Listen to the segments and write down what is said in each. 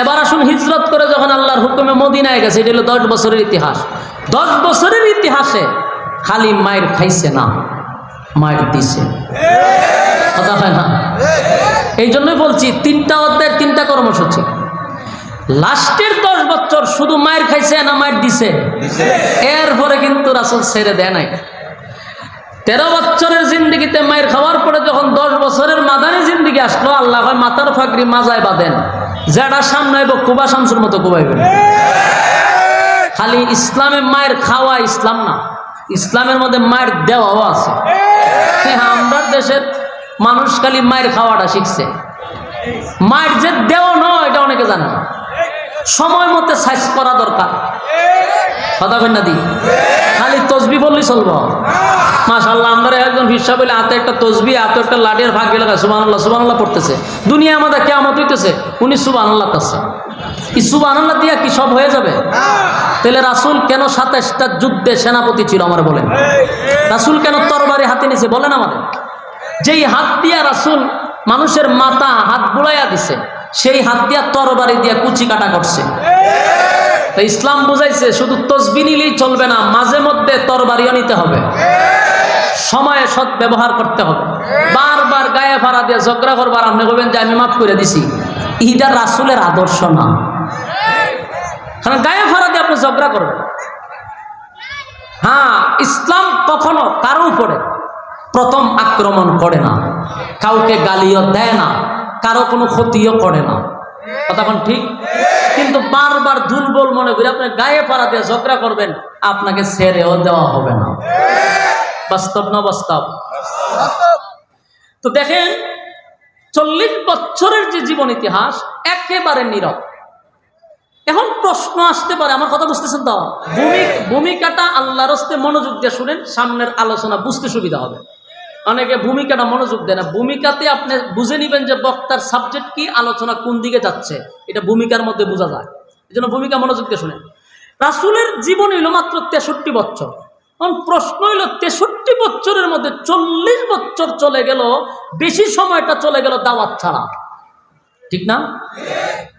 এবার আসুন হিজরত করে যখন আল্লাহর হুকুমে মদিনায় গেছে এটা হলো দশ বছরের ইতিহাস। দশ বছরের ইতিহাসে খালি মায়ের খাইছে না মায়ের দিছে। কথা হয় না? এই জন্যই বলছি তিনটা অধ্যায়ের তিনটা কর্মসূচি। লাস্টের দশ বছর শুধু মায়ের খাইছে না মায়ের দিছে? এরপরে কিন্তু রাসুল ছেড়ে দেয় নাই। তেরো বছরের জিন্দিগিতে মায়ের খাওয়ার পরে যখন দশ বছরের মাদানি জিন্দিগি আসলো আল্লাহ হয় মাথার ফাকরি মাজায় বাঁধেন। যেটা সামনে আইব, কুবা শামসুর মতো কুবাইবেন খালি ইসলামে মায়ের খাওয়া ইসলাম না, ইসলামের মধ্যে মায়ের দেওয়াও আছে। আমরা দেশের মানুষ খালি মায়ের খাওয়াটা শিখছে। মায়ের যে দেওয়া নয় এটা অনেকে জানে না। সময় মতে সাইজ করা দরকার। কথা না দি? খালি তসবি বললেই চলবো। মাশাল্লাহ আমরা একজন হিসাব বলে হাতে একটা তসবি, হাতে একটা লাঠির ভাগ গেলে সুবান আল্লাহ পড়তেছে। দুনিয়া আমাদের কেমন হইতেছে, উনি আল্লাহ কাছে কি আল্লাহ দিয়া কি সব হয়ে যাবে? তাহলে রাসুল কেন সাতাশটা যুদ্ধে সেনাপতি ছিল আমার বলেন? রাসুল কেন তরবারি হাতে নিছে বলেন আমাদের? যেই হাত দিয়া রাসুল মানুষের মাথা, হাত বুড়াইয়া দিছে, সেই হাত দিয়া তরবারি দিয়া কুচি কাটা করছে। ইসলাম বুঝাইছে, শুধু তসবি নিলেই চলবে না, মাঝে মধ্যে তরবারিও নিতে হবে। সময়ে সৎ ব্যবহার করতে হবে। বারবার গায়ে ফাড়া দিয়ে ঝগড়া করবার আপনি বলবেন যে, আমি মাফ করে দিছি। ইটা রাসুলের আদর্শ না। কারণ গায়ে ফাড়া দিয়ে আপনি ঝগড়া করবেন। হ্যাঁ ইসলাম কখনো কারও উপরে প্রথম আক্রমণ করে না। কাউকে গালিও দেয় না। কারও কোনো ক্ষতিও করে না। কতক্ষণ ঠিক? কিন্তু বারবার দুর্বল মনে করি আপনার গায়ে পাড়া দিয়ে ঝগড়া করবেন, আপনাকে ছেড়েও দেওয়া হবে না। বাস্তব না বাস্তব? তো দেখেন, চল্লিশ বছরের যে জীবন ইতিহাস একেবারে নীরব। এখন প্রশ্ন আসতে পারে, আমার কথা বুঝতেছেন তো? ভূমি- ভূমিকাটা আল্লাহর মনোযোগ দিয়ে শুনেন, সামনের আলোচনা বুঝতে সুবিধা হবে। অনেকে ভূমিকাটা মনোযোগ দেয় না। ভূমিকাতে আপনি বুঝে নেবেন যে বক্তার সাবজেক্ট কি, আলোচনা কোন দিকে যাচ্ছে। এটা ভূমিকার মধ্যে বোঝা যায়। এই জন্য ভূমিকা মনোযোগ দিয়ে শুনেন। রাসুলের জীবন হইল মাত্র তেষট্টি বছর। প্রশ্ন হইল, তেষট্টি বছরের মধ্যে চল্লিশ বছর চলে গেল, বেশি সময়টা চলে গেল দাওয়াত ছাড়া। ঠিক না?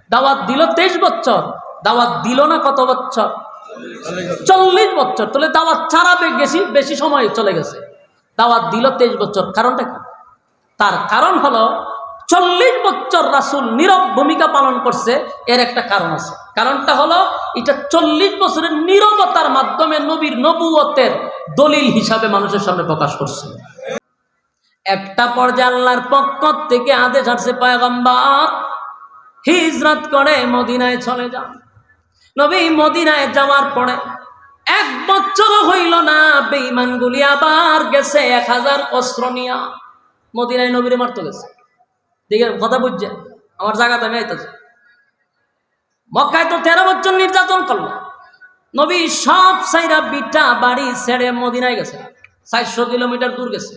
দাওয়াত দিল তেইশ বছর, দাওয়াত দিল না কত বছর? চল্লিশ বছর। তাহলে দাওয়াত ছাড়া বেশি বেশি সময় চলে গেছে। দাওয়াত দিল তেইশ বছর। কারণটা কি? তার কারণ হলো চল্লিশ বছর রাসুল নীরব ভূমিকা পালন করছে, এর একটা কারণ আছে। কারণটা হলো, এটা চল্লিশ বছরের নীরবতার মাধ্যমে নবীর নবুয়তের দলিল হিসাবে মানুষের সামনে প্রকাশ করছে। একটা পর্যায়ে আল্লাহর পক্ষ থেকে আদেশ আসছে, পয়গম্বর, হিজরত করে মদিনায় চলে যান নবী মদিনায় যাওয়ার পরে এক বছর হইল না, বেঈমানগুলি আবার গেছে, এক হাজার অস্ত্র নিয়া। মদিনায় নবীরে মারতে গেছে। দেখে কথা বুঝছে আমার জায়গাতে আমি আইতেছে। মক্কায় তো তেরো বছর নির্যাতন করল। নবী সব সাইরা বিটা বাড়ি ছেড়ে মদিনায় গেছে, চারশো কিলোমিটার দূর গেছে।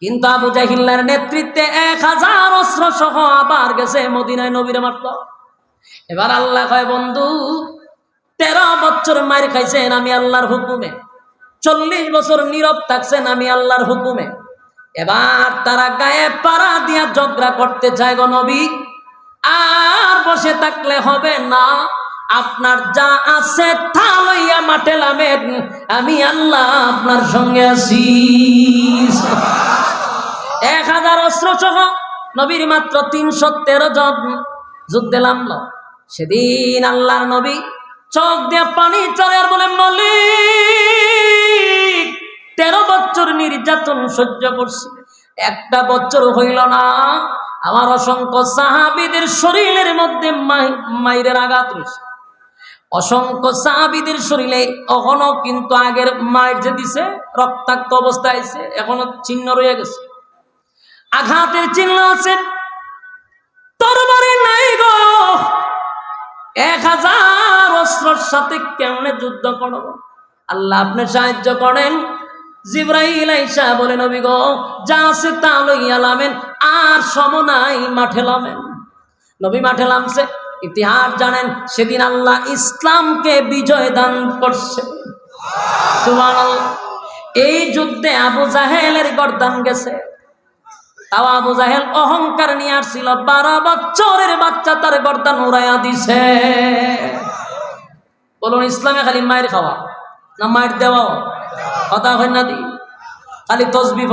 কিন্তু আবু জাহিল্লার নেতৃত্বে এক হাজার অস্ত্র সহ আবার গেছে মদিনায় নবীরে মারত এবার আল্লাহ কয়, বন্ধু, তেরো বছর মার খাইছেন আমি আল্লাহর হুকুমে, চল্লিশ বছর নীরব থাকছেন আমি আল্লাহর হুকুমে। এবার তারা গায়ে পাড়া দিয়া ঝগড়া করতে চায় গো নবী। আর বসে থাকলে হবে না। আপনার যা আছে তা লইয়া মাঠে লামেন আমি আল্লাহ আপনার সঙ্গে আছি। এক হাজার অস্ত্র সহ নবীর মাত্র তিনশো তেরো জন যুদ্ধে নামল। সেদিন আল্লাহর নবী চোখ দিয়ে পানি চলে আর বলে মলিক তেরো বছর নির্যাতন সহ্য করছি। একটা বছর হইল না, আমার অসংখ্য সাহাবিদের শরীরের মধ্যে মাই- মাইরের আঘাত রয়েছে। অসংখ্য সাহাবিদের শরীরে এখনও কিন্তু আগের মায়ের যে দিছে, রক্তাক্ত অবস্থায় আছে এখনও চিহ্ন রয়ে গেছে। আঘাতের চিহ্ন আছে। তরবারি নাই গো। এক হাজার অস্ত্রর সাথে কেমনে যুদ্ধ করব? আল্লাহ আপনি সাহায্য করেন। জিব্রাইল আইসা বলে, নবী গো, যা আছে তা লইয়া লামেন, আর সম নাই, মাঠে লামেন। নবী মাঠে নামছে ইতিহাস জানেন, সেদিন আল্লাহ ইসলামকে বিজয় দান করছে। এই যুদ্ধে আবু জাহেলের গর্দান গেছে। তাও আবু জাহেল অহংকার নিয়ে আসছিল, বারো বছরের বাচ্চা তার গর্দান উড়াইয়া দিছে। বলুন, ইসলামে খালি মায়ের খাওয়া না মায়ের দেওয়াও? কথা হয় না দি? খালি তসবি